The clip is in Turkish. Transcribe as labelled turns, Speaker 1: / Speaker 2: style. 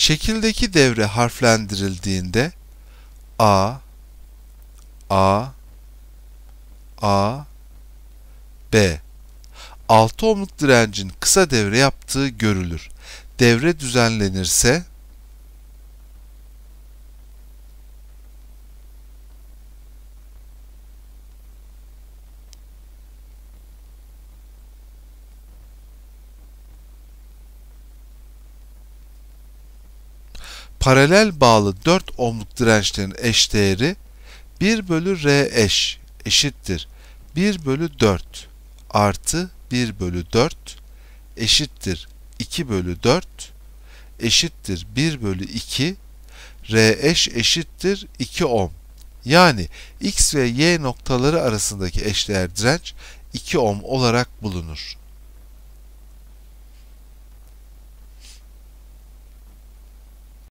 Speaker 1: Şekildeki devre harflendirildiğinde A, A, A, B 6 ohmluk direncin kısa devre yaptığı görülür. Devre düzenlenirse paralel bağlı 4 ohmluk dirençlerin eşdeğeri 1 bölü R eş eşittir 1 bölü 4 artı 1 bölü 4 eşittir 2 bölü 4 eşittir 1 bölü 2 R eş eşittir 2 ohm. Yani x ve y noktaları arasındaki eşdeğer direnç 2 ohm olarak bulunur.